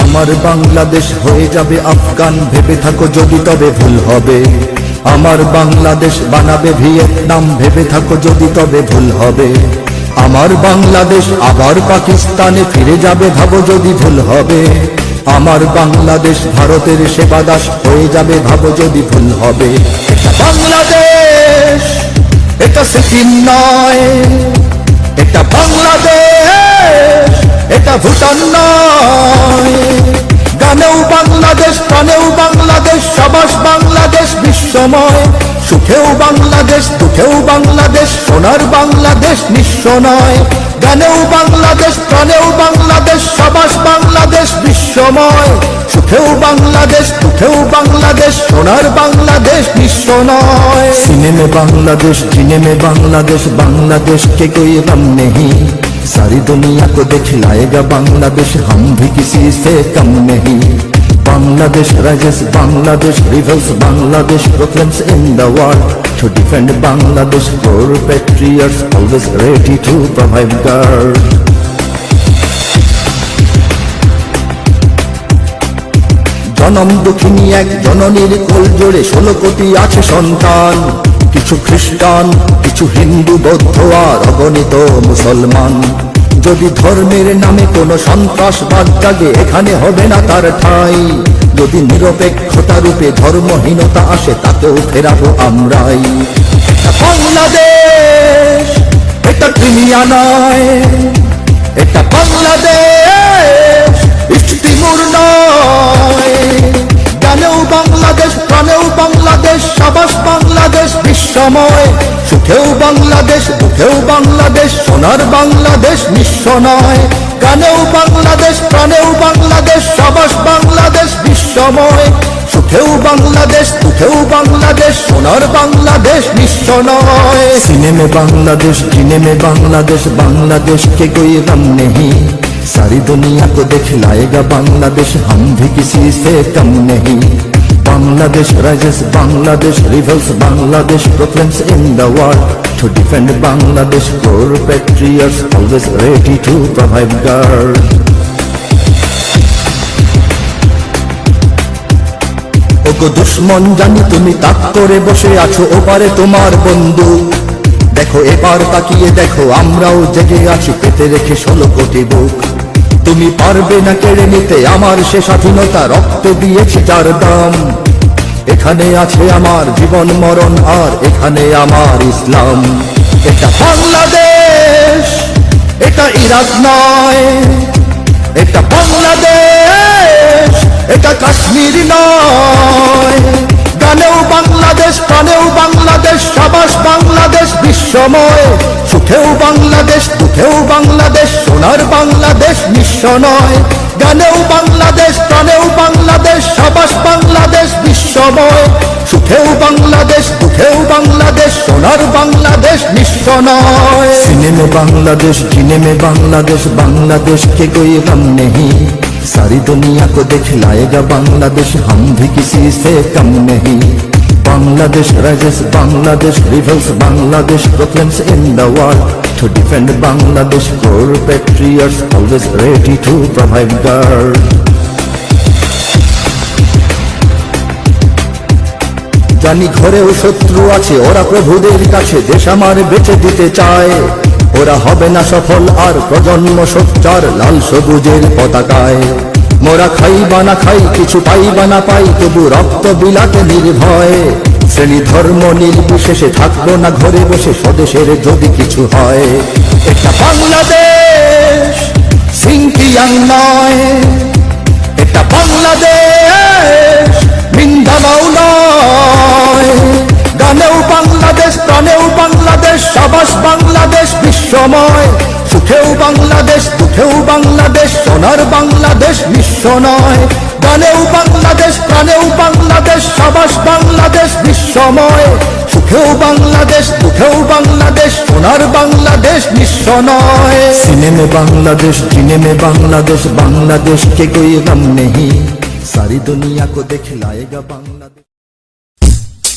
আমার বাংলাদেশ হয়ে যাবে আফগান, ভেবে থাকো যদি তবে ভুল হবে। আমার বাংলাদেশ বানাবে ভিয়েতনাম, ভেবে থাকো যদি তবে ভুল হবে। আমার বাংলাদেশ আবার পাকিস্তানে ফিরে যাবে, ভাবো যদি ভুল হবে। আমার বাংলাদেশ ভারতের সেবা দাস হয়ে যাবে, ভাবো যদি ভুল হবে। এটা বাংলাদেশ, এটা সিকিম নয়, এটা বাংলাদেশ। এটা ভুটান নয়। গানেও বাংলাদেশ, প্রাণেও বাংলাদেশ সবাস বাংলাদেশ বিশ্বময়। সুখেও বাংলাদেশ, দুঃখেও বাংলাদেশ, সোনার বাংলাদেশ নিঃস্ব নয় গানেও বাংলাদেশ, প্রাণেও বাংলাদেশ সবাস বাংলাদেশ বিশ্বময়। সুখেও বাংলাদেশ, দুঃখেও বাংলাদেশ, সোনার বাংলাদেশ নিঃস্ব নয় সিনেমে বাংলাদেশ সিনেমে বাংলাদেশ বাংলাদেশ কে কই রাম নেহি सारी दुनिया को दिखलाएगा बांग्लादेश हम भी किसी से कम नहीं Bangladesh rises Bangladesh rivals Bangladesh proclaims in the world to defend Bangladesh core patriots always ready to provide guard জনম দুঃখিনী এক জননীর কোল জোড়ে ষোলো কোটি আছে সন্তান কিছু খ্রিস্টান, কিছু হিন্দু, বৌদ্ধ আর অগণিত মুসলমান। যদি ধর্মের নামে কোনো সন্ত্রাসবাদ জাগে, এখানে হবে না তার ঠাঁই। যদি নিরপেক্ষতা রূপে ধর্মহীনতা আসে, তাকেও ফেরাবো আমরাই। বাংলাদেশ, এটা ক্রিমিয়া নয়। এটা বাংলাদেশ নয়। জানেও বাংলাদেশ, প্রাণেও বাংলাদেশ, সাবাস বাংলাদেশ, বিশ্বময়। সুখেও বাংলাদেশ, দুঃখেও বাংলাদেশ, সোনার বাংলাদেশ নিঃস্ব নয় গানেও বাংলাদেশ, প্রাণেও বাংলাদেশ, সাবাস বাংলাদেশ, বিশ্বময়। সুখেও বাংলাদেশ, দুঃখেও বাংলাদেশ, সোনার বাংলাদেশ নিঃস্ব নয় সিনেমে বাংলাদেশ সিনেমে বাংলাদেশ, বাংলাদেশকে কে কই নেহি सारी दुनिया को दिखलाएगा बांग्लादेश हम भी किसी से कम नहीं Bangladesh rises Bangladesh rivals Bangladesh proclaims in the world to defend Bangladesh core patriots always ready to provide guard ওগো দুশ্মন জানি তুমি তাক করে বসে আছো ওপারে তোমার বন্ধু দেখো এবার তাকিয়ে দেখো আমরাও জেগে আছি পেতে রেখে ষোলো কোটি বুক তুমি পারবে না কেড়ে নিতে, আমার সে স্বাধীনতা রক্ত দিয়েছি যার দাম। এখানে আছে আমার জীবন, মরণ, আর এখানে আমার ইসলাম। এটা বাংলাদেশ, এটা ইরাক নয়, এটা বাংলাদেশ, এটা কাশ্মীর নয়। গানেও বাংলাদেশ, প্রাণেও বাংলাদেশ, সাবাস বাংলাদেশ, বিশ্বময়। সুখেও বাংলাদেশ দুঃখেও বাংলাদেশ সোনার বাংলাদেশ নিঃস্ব নয় গানেও বাংলাদেশ প্রাণেও বাংলাদেশ সাবাস বাংলাদেশ বিশ্বময় সুখেও বাংলাদেশ দুঃখেও বাংলাদেশ সোনার বাংলাদেশ নিঃস্ব নয় সিনেমে बांग्लादेश जीने में बांग्लादेश बांग्लादेश के कोई गम नहीं सारी दुनिया को दिखलाएगा बांग्लादेश हम भी किसी से कम नहीं Bangladesh rises, Bangladesh rivals, Bangladesh proclaims in the world To defend Bangladesh, core patriots always ready to provide guard জানি ঘরেও শত্রু আছে ওরা প্রভুদের কাছে দেশ আমার বেঁচে দিতে চায় ওরা হবে না সফল আর প্রজন্ম সোচ্চার লাল সবুজের পতাকায় মোরা খাই বা না খাই, কিছু পাই বা না পাই, তবু রক্ত বিলাতে নির্ভয়। শ্রেণি ধর্ম নির্বিশেষে থাকব না ঘরে বসে, স্বদেশের যদি কিছু হয়। এটা বাংলাদেশ সিংকিয়াং নয়। এটা বাংলাদেশ মিন্দামাও নয়। গানেও বাংলাদেশ, প্রাণেও বাংলাদেশ, সাবাস বাংলাদেশ, বিশ্বময়। সুখেও বাংলাদেশ, দুঃখেও বাংলাদেশ, সোনার বাংলাদেশ বিশ্ব নয়। গানেও বাংলাদেশ, প্রাণেও বাংলাদেশ, সাবাস বাংলাদেশ, বিশ্বময়। সুখেও বাংলাদেশ, দুঃখেও বাংলাদেশ, সোনার বাংলাদেশ বিশ্ব নয় সিনেমে বাংলাদেশ সিনেমে বাংলাদেশ বাংলাদেশ কে কই গম নেই। সারি দুনিয়া কো দেখ লায়েগা বাংলা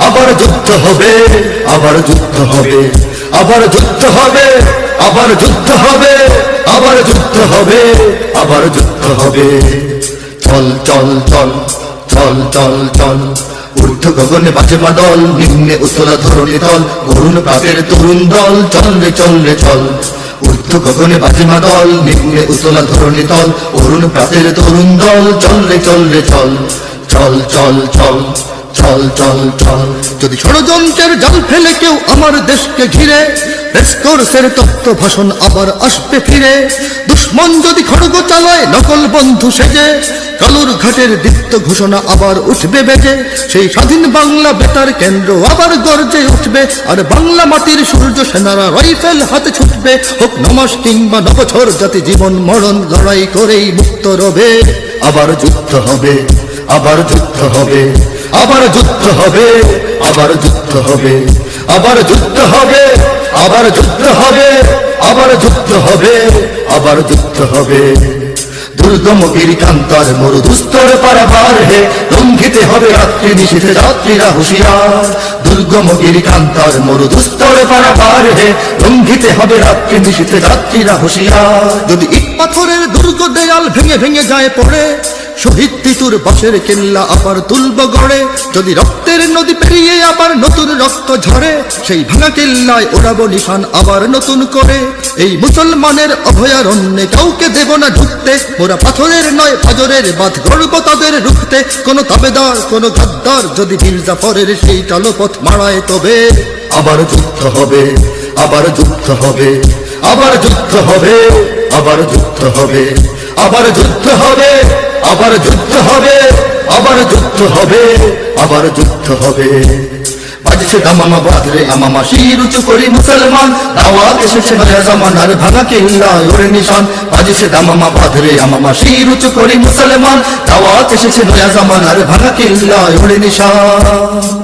আবার যুদ্ধ হবে, আবার যুদ্ধ হবে, আবার যুদ্ধ হবে, আবার যুদ্ধ হবে, আবার যুদ্ধ হবে, আবার যুদ্ধ হবে। চল চল চল চল চল চল, ঊর্ধ্ব গগনে বাজে মাদল নিম্নে উত্তরা ধরণী দল অরুণ প্রাতের তরুণ দল, চল রে চল রে, চল। ঊর্ধ্ব গগনে বাজে মাদল নিম্নে উতলা ধরণী দল অরুণ প্রাতের তরুণ দল, চল রে চল রে, চল চল চল চল। চল চল চল যদি ষড়যন্ত্রের জাল ফেলে কেউ আমার দেশকে ঘিরে রেসকোর্সের তত্ত্ব ভাষণ আবার আসবে ফিরে। দুশ্মন যদি খড়গ চালায়, নকল বন্ধু সেজে, কালুর ঘাটের দীপ্ত ঘোষণা আবার উঠবে বেজে। সেই স্বাধীন বাংলা বেতার কেন্দ্র আবার গর্জে উঠবে, আর বাংলা মাটির সূর্য সেনারা রাইফেল হাতে ছুটবে। হোক নমাস কিংবা নবছর, জাতি জীবন মরণ লড়াই করেই মুক্ত রবে। আবার যুদ্ধ হবে, আবার যুদ্ধ হবে। আবার যুদ্ধ হবে, আবার যুদ্ধ হবে, আবার যুদ্ধ হবে, আবার যুদ্ধ হবে, আবার যুদ্ধ হবে, আবার যুদ্ধ হবে। দুর্গম গিরিকান্তর মরু দুস্তর পারাবার হে, লঙ্ঘিতে হবে রাত্রি নিশীথে যাত্রীরা হুঁশিয়ার। দুর্গম গিরিকান্তর মরু দুস্তর পারাবার হে, লঙ্ঘিতে হবে রাত্রি নিশীথে যাত্রীরা হুঁশিয়ার। যদি ইট পাথরের দুর্গ দেয়াল ভেঙে ভেঙে যায় পড়ে শহীদ তিতুর বাসের কেল্লা আবার তুলব গড়ে। যদি রক্তের নদী পেরিয়ে আবার নতুন রক্ত ঝরে, সেই ভাঙা কেল্লায় ওড়াবো নিশান আবার নতুন করে। এই মুসলমানের অভয়ারণ্যে কাউকে দেব না ঢুকতে। ওরা পাথরের নয়, ফাজরের বাদ গর্ব তাদের রুখতে। কোন তাবেদার, কোন গাদ্দার যদি বীর জাফরের সেই চলপথ মারায় তবে। আবার যুদ্ধ হবে, আবার যুদ্ধ হবে, আবার যুদ্ধ হবে, আবার যুদ্ধ হবে। আবার যুদ্ধ হবে, আবার যুদ্ধ হবে, আবার যুদ্ধ হবে, আবার যুদ্ধ হবে। বাজছে দামামা বাদরে আমামা, শির উঁচু করি মুসলমান। দাওয়াত এসেছে নয়া জামানার ভাঙা কিল্লা ওরে নিশান। বাজছে দামামা বাদরে আমামা, শির উঁচু করি মুসলমান। দাওয়াত এসেছে নয়া জামানার ভাঙা কিল্লা ওরে নিশান।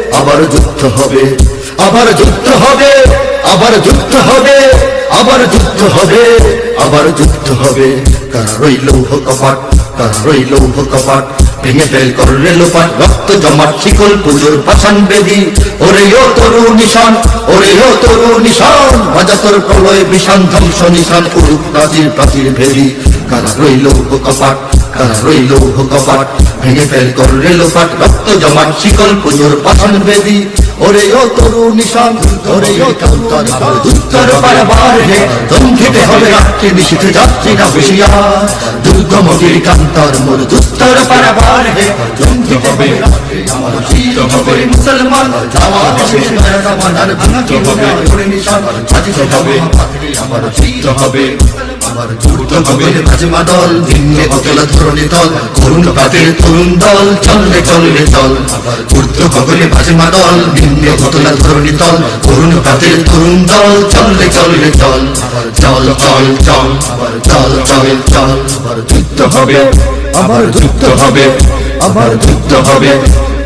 আবার যুদ্ধ হবে, আবার যুদ্ধ হবে, আবার যুদ্ধ হবে, আবার যুদ্ধ হবে, আবার যুদ্ধ হবে। কারা রইল কপাট কারা রইল কপাট ভেঙে ফেল করলে লোপাট, রক্ত জমাট, শিকল পুজোর পাষাণ বেদি। ওরে ও তরু নিশান, ওরে ও তরু নিশান, বাজাতর প্রলয় বিষান, ধ্বংস নিশান উরুপ প্রাচীর প্রাচীর ভেদি। কারা রইল কপাট কারা রইল কপাট, ভেঙে ফেল করলে লোপাট, রক্ত জমাট, শিকল পুজোর পাষাণ বেদি। ওরে ও তরু নিশান কান্তর বারবার মোর দুত্তর পারাবার হে। দঙ্ঘিতে হবে রাত্রি হবে হবে হবে হবে হবে দল ভিন্নে অতলা ধরণী দল করুণ পাতের তরুণ দল চললে চললে চল আবার গগনে মাঝমা দল ভিন্নে অতলা ধরণী দল করুণ পাতের তরুণ দল চললে চললে চল চল চল চল চল চল চল আবার হবে, আবার যুদ্ধ হবে, আবার যুদ্ধ হবে।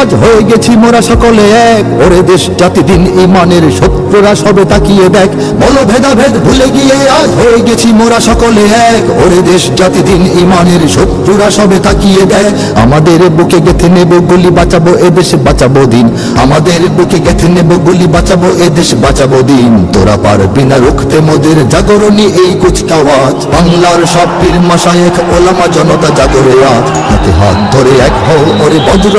আজ হয়ে গেছি মোরা সকলে এক। ওরে দেশ, জাতি, দিন, ইমানের শত্রুরা সবে তাকিয়ে দেখ। বলো ভেদাভেদ ভুলে গিয়ে আজ হয়ে গেছি মোরা সকলে এক। ওরে দেশ, জাতি, দিন, ইমানের শত্রুরা সবে তাকিয়ে দেখ। আমাদের বুকে গেথে নেব, গুলি বাঁচাবো, এ দেশ বাঁচাবো দিন। আমাদের বুকে গেথে নেব, গুলি বাঁচাবো, এ দেশ বাঁচাবো দিন। তোরা পারবি না রুখতে মোদের জাগরণী এই কুচকাওয়াজ। বাংলার সব পীর মাসায়েক ওলামা জনতা জাগরে আজ। হাতে হাত ধরে এক হও, ওরে বজ্র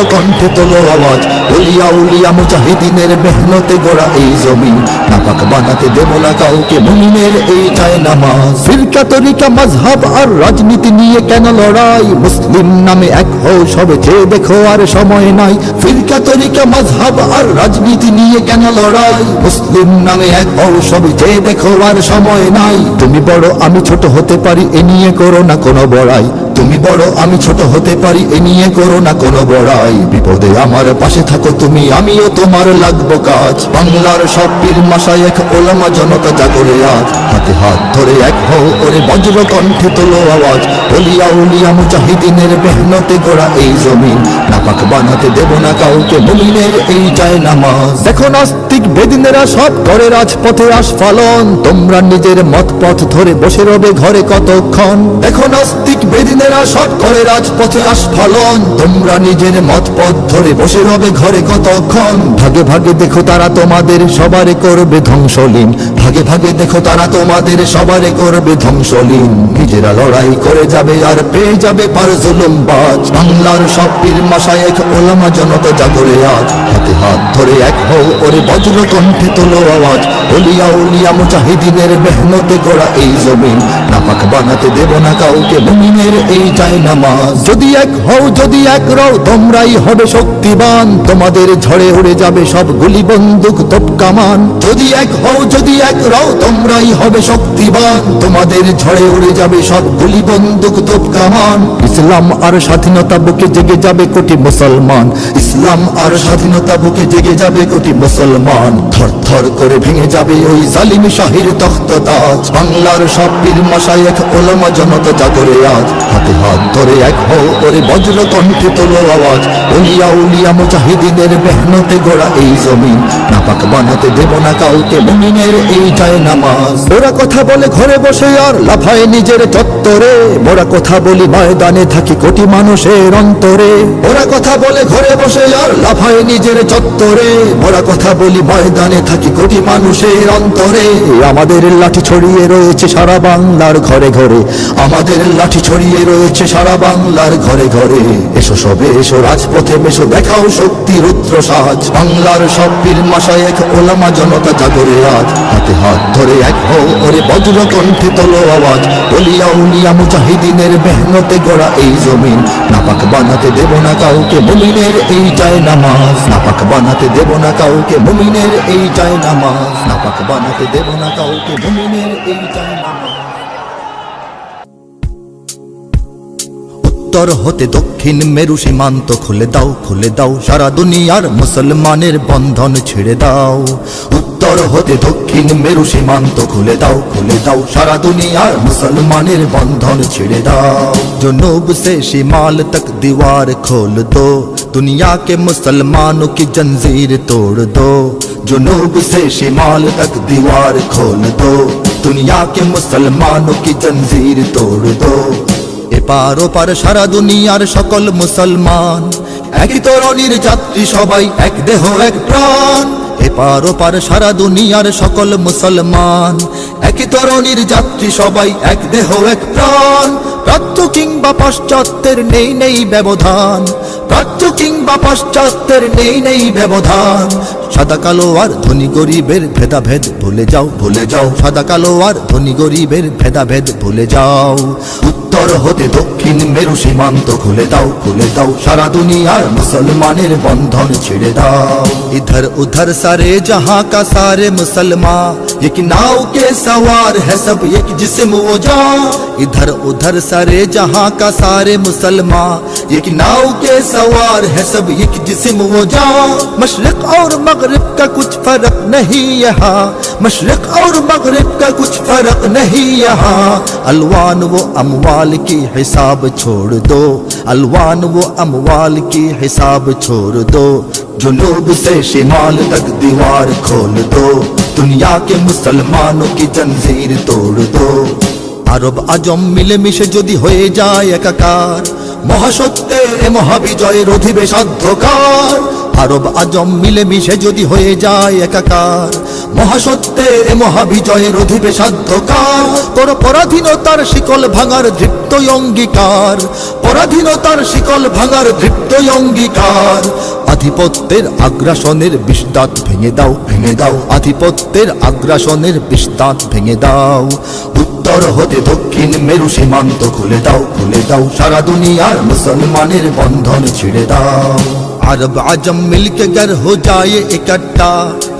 তোলো আওয়াজ। উলিয়া মুজাহিদিনের মেহনতে গড়া এই জমিন। নাপাক বানাতে না কাউকে মুমিনের এই চায় নামাজ ফিরকা তরিকা মজহাব আর রাজনীতি নিয়ে কেন লড়াই? মুসলিম নামে এক হও, সবে চেয়ে দেখো আর সময় নাই। ফিরকা তরিকা মজহাব আর রাজনীতি নিয়ে কেন লড়াই? মুসলিম নামে এক হও, সবে চেয়ে দেখো আর সময় নাই। তুমি বড়, আমি ছোট হতে পারি, এ নিয়ে করো না কোনো বড়াই। তুমি বড়, আমি ছোট হতে পারি, এ নিয়ে করো না কোনো বড়াই। বিপদে আমার পাশে থাকো তুমি, আমিও তোমার লাগবো কাজ। বাংলার সব পীর মাসায় এক ওলামা জনতা জাগরে আজ। হাতে হাত ধরে এক হও ওরে বজ্র কণ্ঠে তোলো আওয়াজ। ওলিয়া উলিয়া মুজাহিদিনের মেহনতে গোড়া এই জমিন। নাপাক বানাতে দেব না কাউকে, মুমিনের এই চায় নামাজ। দেখো নাস্তিক বেদিনেরা সব করে রাজপথে আস্ফালন। তোমরা নিজের মত পথ ধরে বসে রবে ঘরে কতক্ষণ। দেখো নাস্তিক বেদিনেরা সব করে রাজপথে আস্ফালন। তোমরা নিজের মত পথ ধরে বসে রবে ঘরে কতক্ষণ। ভাগে ভাগে দেখো তারা তোমাদের সবারে করবে ধ্বংসলীন। ভাগে ভাগে দেখো তারা তোমাদের সবারে করবে ধ্বংসলীন। নিজেরা লড়াই করে যাবে আর পেয়ে যাবে পার জুলুম বাজ। বাংলার সব পীর মাসায়েক ওলামা জনতা জাগরে আজ। হাতে হাত ধরে এক হও ওরে বজ্র কণ্ঠে তোলো আওয়াজ। ওলিয়া উলিয়া মুজাহিদিনের মেহনতে গড়া এই জমিন। নাপাক বানাতে দেব না কাউকে মুমিনের এই চাই নামাজ যদি এক হও, যদি এক রও, তোমরাই হবে শক্তিবান। তোমাদের ঝড়ে উড়ে যাবে সব গুলি বন্দুক তোপ কামান যদি এক হও, যদি এক রও, তোমরাই হবে শক্তিবান। তোমাদের ঝড়ে উড়ে যাবে সব গুলি বন্দুক তোপ কামান ইসলাম আর স্বাধীনতা বুকে জেগে যাবে কোটি মুসলমান। ইসলাম আর স্বাধীনতা বুকে জেগে যাবে কোটি মুসলমান। থর থর করে ভেঙে যাবে ওই জালিম শাহির তখ্ত তাজ বাংলার সব পীর মাসায়েক ওলামা জনতা জাগরে আজ, হাতে হাত ধরে এক হও ওরে বজ্র কণ্ঠে তোলো আওয়াজ। উলিয়া উলিয়া মুজাহিদিনের মেহনতে গোড়া এই জমিন। নাপাক বানাতে দেব না কাউকে মুমিনের এই চায় নামাজ। ওরা কথা বলে ঘরে বসে আর লাফায় নিজের চত্বরে। ওরা কথা বলি ময়দানে থাকি কোটি মানুষের অন্তরে। ওরা কথা বলে ঘরে বসে আর লাফায় নিজের চত্বরে। ওরা কথা বলি ময়দানে থাকি কোটি মানুষের অন্তরে। আমাদের লাঠি ছড়িয়ে রয়েছে সারা বাংলার ঘরে ঘরে। আমাদের লাঠি ছড়িয়ে রয়েছে সারা বাংলার ঘরে ঘরে। এসো সবে, এসো রাজপথে মেশো দেখাও শক্তি, রুদ্র সাজ। বাংলার সব পীর মাসায় এক ওলামা জনতা জাগরে আজ। হাতে হাত ধরে এক হও ওরে বজ্র কণ্ঠে তোলো আওয়াজ। বলিয়া উলিয়া মুজাহিদিনের মেহনতে গড়া এই জমিন। নাপাক বানাতে দেব না কাউকে মুমিনের, এই চায় নামাজ। নাপাক বানাতে দেব না কাউকে মুমিনের, এই চায় নামাজ। নাপাক বানাতে দেব না কাউকে মুমিনের, এই চায় নামাজ। উত্তর হতে দক্ষিণ মেরু সীমান্ত খুলে দাও খুলে দাও সারা দুনিয়ার মুসলমানের বন্ধন ছেড়ে দাও উত্তর হতে দক্ষিণ মেরু সীমান্ত খুলে দাও খুলে দাও সারা দুনিয়ার মুসলমানের বন্ধন ছেড়ে দাও जुनूब से शिमाल तक दीवार खोल दो दुनिया के मुसलमानों की जंजीर तोड़ दो जुनूब से शिमाल तक दीवार खोल दो दुनिया के मुसलमानों की जंजीर तोड़ दो এপার ওপার সারা দুনিয়ার সকল মুসলমান। একই তরণীর যাত্রী সবাই, এক দেহ, এক প্রাণ। এপার ওপার সারা দুনিয়ার সকল মুসলমান। একই তরণীর যাত্রী সবাই, এক দেহ, এক প্রাণ। প্রাচ্য কিংবা পাশ্চাত্যের নেই নেই ব্যবধান। প্রাচ্য কিংবা পাশ্চাত্যের নেই নেই ব্যবধান। সাদা কালো আর ধনী গরিবের ভেদাভেদ ভুলে যাও ভুলে যাও। সাদা কালো আর ধনী গরিবের ভেদাভেদ ভুলে যাও। উত্তর হতে দক্ষিণ মেরু সীমান্ত খুলে দাও খুলে দাও। সারা দুনিয়ার মুসলমানের বন্ধন ছেড়ে দাও। ادھر ادھر سارے جہاں کا سارے مسلمان ایک ناؤ کے سوار ہے سب ایک جسم وہ جا ادھر ادھر سارے جہاں کا سارے مسلمان ایک ناؤ کے سوار ہے سب ایک جسم وہ جا مشرق اور مغرب کا کچھ فرق نہیں یہاں। مشرق اور مغرب کا کچھ فرق نہیں یہاں۔ الوان و اموال کی حساب چھوڑ دو۔ الوان و اموال کی حساب چھوڑ دو۔ جنوب سے شمال تک دیوار کھول دو۔ دنیا کے مسلمانوں کی جنزیر توڑ دو۔ عرب اجم ملے مشے جدی ہوئے جائے ککار মহাসত্যের মহাবিজয়ের অধিবেশ অধ্যকার আরব আজম মিলেমিশে যদি হয়ে যায় একাকার মহাসত্যের মহাবিজয়ের অধিবেশ অধ্যকার তোর পরাধীনতার শিকল ভাঙার দৃপ্ত অঙ্গীকার, পরাধীনতার শিকল ভাঙার দৃপ্ত অঙ্গীকার। আধিপত্যের আগ্রাসনের বিষদাঁত ভেঙে দাও ভেঙে দাও। আধিপত্যের আগ্রাসনের বিষদাঁত ভেঙে দাও। উত্তর হতে দক্ষিণ মেরু সীমান্ত খুলে দাও খুলে দাও সারা দুনিয়ার মুসলমানের বন্ধন ছিঁড়ে দাও अरब आजम मिलके गर हो जाए इकट्ठा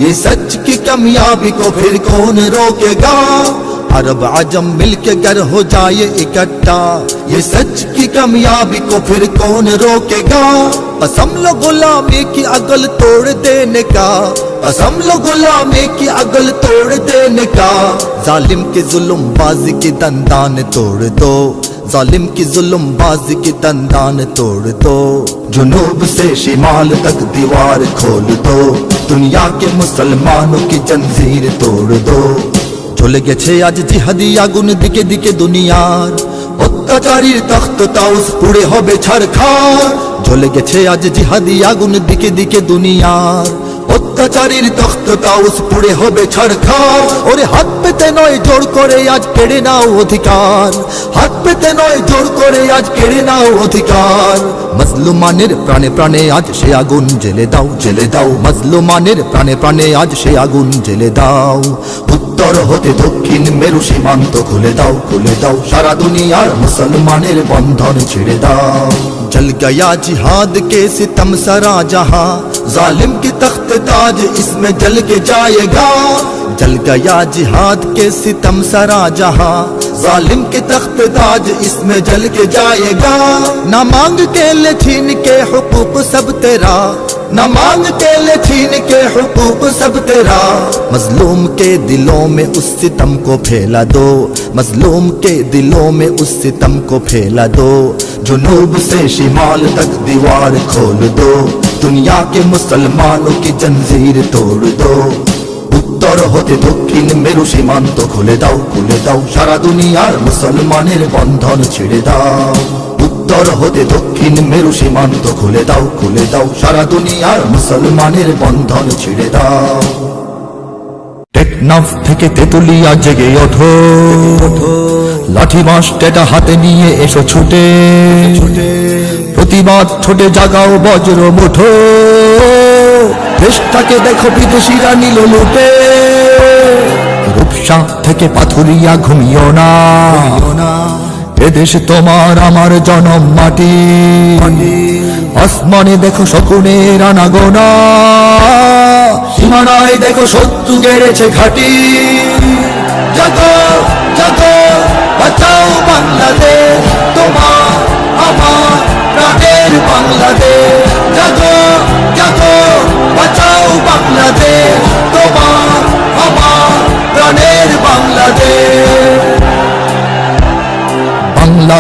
ये सच की कामयाबी को फिर कौन रोकेगा عرب عجم مل کے گر ہو جائے اکٹھا، یہ سچ کی کامیابی کو پھر کون روکے گا؟ قسم لو غلامی کی اگل توڑ دینے کا، قسم لو غلامی کی اگل توڑ دینے کا۔ ظالم کی ظلم بازی کی دندان توڑ دو۔ ظالم کی ظلم بازی کی دندان توڑ دو۔ جنوب سے شمال تک دیوار کھول دو۔ دنیا کے مسلمانوں کی جنزیر توڑ دو۔ চলে গেছে আজ জিহাদি আগুন দিকে দিকে দুনিয়ার। অত্যাচারীর তখ্ত তাউস পুড়ে হবে ছারখার। চলে গেছে আজ জিহাদি আগুন দিকে দিকে দুনিয়ার। অত্যাচারীর তখ্ত তাউস পুড়ে হবে ছারখার। ওরে হাত পেতে নয় জোর করে আজ কেড়ে নাও অধিকার। হাত পেতে নয় জোর করে আজ কেড়ে নাও অধিকার। মজলুমানের প্রাণে প্রাণে আজ সে আগুন জেলে দাও জেলে দাও। মজলুমানের প্রাণে প্রাণে আজ সে আগুন জেলে দাও। উত্তর হতে দক্ষিণ মেরু সীমান্ত খুলে দাও খুলে দাও। সারা দুনিয়ার মুসলমানের বন্ধন ছেড়ে দাও। جل گیا جہاد کے ستم سرا جہاں ظالم کی تخت تاج اس میں جل کے جائے گا جل گیا جہاد کے ستم سرا جہاں ظالم کے تخت تاج اس میں جل کے جائے گا۔ نہ مانگ کے لے چھین کے حقوق سب تیرا۔ نہ مانگ کے لے چھین کے حقوق سب تیرا۔ مظلوم کے دلوں میں اس ستم کو پھیلا دو۔ مظلوم کے دلوں میں اس ستم کو پھیلا دو۔ جنوب سے شمال تک دیوار کھول دو۔ دنیا کے مسلمانوں کی جنزیر توڑ دو۔ উত্তর হতে দক্ষিণ মেরু সীমান্ত খুলে দাও খুলে দাও। সারা দুনিয়ার মুসলমানের বন্ধন ছেড়ে দাও। উত্তর হতে দক্ষিণ মেরু সীমান্ত খুলে দাও খুলে দাও। সারা দুনিয়ার মুসলমানের বন্ধন ছেড়ে দাও। টেকনাফ থেকে তেতুলিয়া জেগে ওঠো। লাঠি টেটা হাতে নিয়ে এসো ছুটে। প্রতিবাদ ছোটে জাগাও বজ্র মুঠো। দেশটাকে দেখো বিদেশিরা নিল লুটে রূপসা থেকে পাথুরিয়া ঘুমিও না। এদেশ তোমার, আমার জনম মাটি। আসমানে দেখো শকুনের আনাগোনা সীমানায় দেখো শত্রু গেড়েছে ঘাটি। জাগো জাগো, বাঁচাও বাংলাদেশ। তোমার, আমার প্রাণের বাংলাদেশ।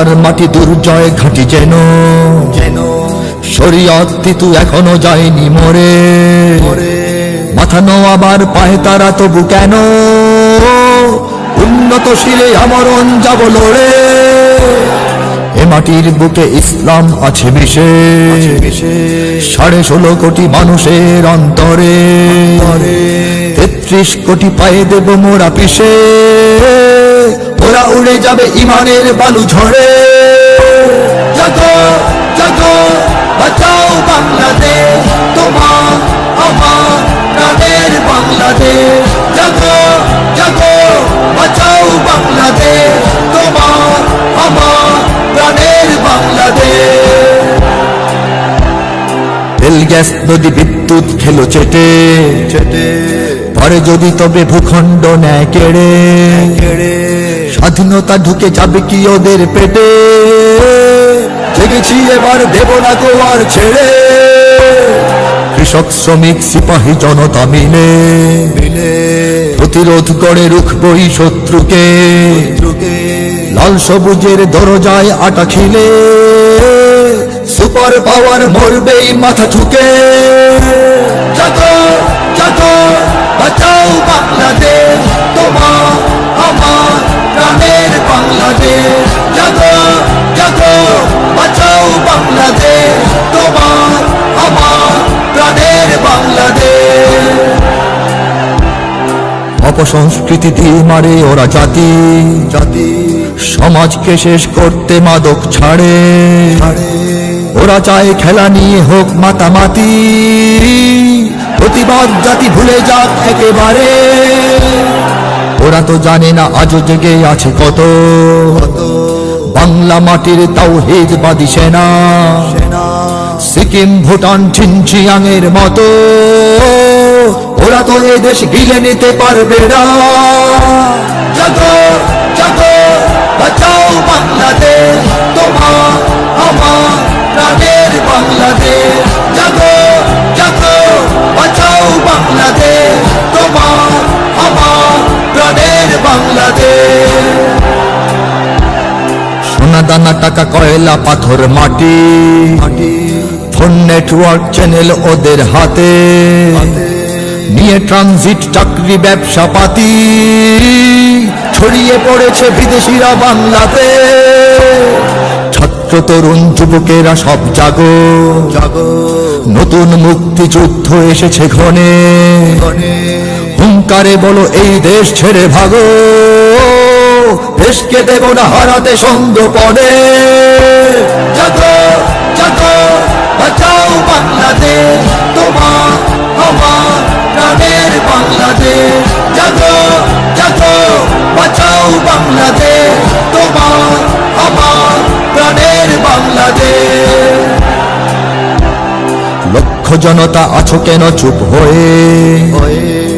বাংলার মাটি দুর্জয় ঘাটি যেন যেন। শরীয়ত তিতু এখনও যায়নি মরে। মাথানো আবার পায়ে তারা তবু কেন? উন্নত শিরে আমরণ যাব লড়ে। এ মাটির বুকে ইসলাম আছে বিশেষ সাড়ে ষোলো কোটি মানুষের অন্তরে। তেত্রিশ কোটি পায়ে দেব মোরা পিসে ওরা উড়ে যাবে ইমানের বালু ঝড়ে। গ্যাস নদী বিদ্যুৎ খেলো চেটে। চেটে। পরে যদি তবে ভূখণ্ড নেয় কেড়ে। কেড়ে। স্বাধীনতা ঢুকে যাবে কি ওদের পেটে। জেগেছি এবার দেব না গো আর ছেড়ে। কৃষক শ্রমিক সিপাহী জনতা মিলে। মিলে। প্রতিরোধ করে রুখবই শত্রুকে। লাল সবুজের দরজায় আটা খিলে। সুপার পাওয়ার মরবেই মাথা জাগো জাগো বাঁচাও বাংলাদেশ তোমার আমার প্রাণের বাংলাদেশ। জাগো জাগো বাঁচাও বাংলাদেশ তোমার আমার প্রাণের বাংলাদেশ। অপসংস্কৃতি দিয়ে মারে ওরা জাতি। জাতি। সমাজকে শেষ করতে মাদক ছাড়ে। ছাড়ে। ওরা চায় খেলা নিয়ে হোক মাতামাতি। প্রতিবাদ জাতি ভুলে যাক একেবারে। ওরা তো জানে না আজও জেগে আছে কত। বাংলা মাটির তাও হেজবাদী সেনা। সিকিম, ভুটান ছিনচিয়াংয়ের মতো। ওরা তো এ দেশ গিলে নিতে পারবে না। জাগো জাগো, বাঁচাও বাংলাদেশ। বাংলাদেশ। জাগো জাগো বাঁচাও বাংলাদেশ। তোমার আমার প্রাণের বাংলাদেশ। সোনা দানা টাকা কয়লা পাথর মাটি। মাটি। ফোন নেটওয়ার্ক চ্যানেল ওদের হাতে। নিয়ে ট্রানজিট চাকরি ব্যবসা পাতি। ছড়িয়ে পড়েছে বিদেশিরা বাংলাতে ছাত্র তরুণ যুবকেরা সব জাগো। জাগো। নতুন মুক্তিযুদ্ধ এসেছে ঘনে। হুঙ্কারে বলো এই দেশ ছেড়ে ভাগো। দেশকে দেব না হারাতে সঙ্গপনে জাগো জাগো বাঁচাও বাংলাদেশ। তোমার আমার প্রাণের বাংলাদেশ। জাগো জাগো বাঁচাও বাংলাদেশ। লক্ষ জনতা আছো কেন চুপ হয়ে?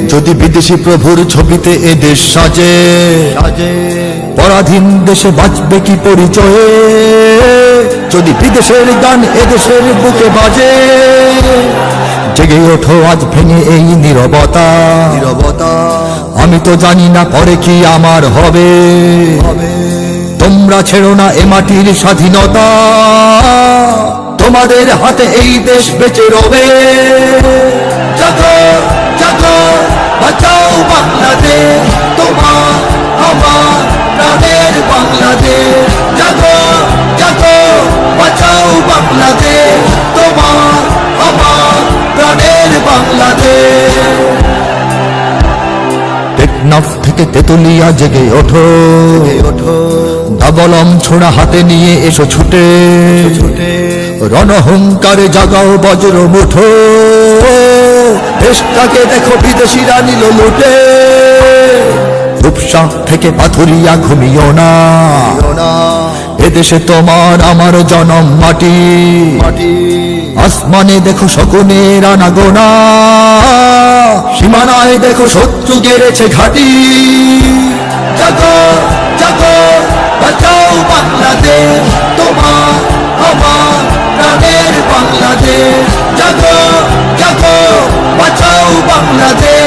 যদি বিদেশি প্রভুর ছবিতে এ দেশ সাজে পরাধীন দেশে বাঁচবে কি পরিচয়ে? যদি বিদেশের গান এদেশের বুকে বাজে জেগে ওঠো আজ ভেঙে এই নীরবতা। নিরবতা। আমি তো জানি না পরে কি আমার হবে। হবে। তোমরা ছেড়ো না এ মাটির স্বাধীনতা। তোমাদের হাতে এই দেশ বেঁচে রবে। জাগো জাগো বাঁচাও বাংলাদেশ তোমার আমার প্রাণের বাংলাদেশ। জাগো জাগো বাঁচাও বাংলাদেশ তোমার আমার প্রাণের বাংলাদেশ। টেকনাফ থেকে তেতুলিয়া জেগে ওঠো। ওঠো। দাবলম ছোড়া হাতে নিয়ে এসো ছুটে। ছুটে। রণহংকারে জাগাও বজ্র মুঠো। দেশটাকে দেখো বিদেশিরা নিল লুটে। রূপসা থেকে পাথুরিয়া ঘুমিও না। এদেশে তোমার আমার জনম মাটি। আসমানে দেখো শকুনের আনাগোনা। সীমানায় দেখো শত্রু গেড়েছে ঘাটি। জাগো জাগো, বাঁচাও বাংলাদেশ তোমার। বাংলাদেশ জাগো জাগো বাঁচাও বাংলাদেশ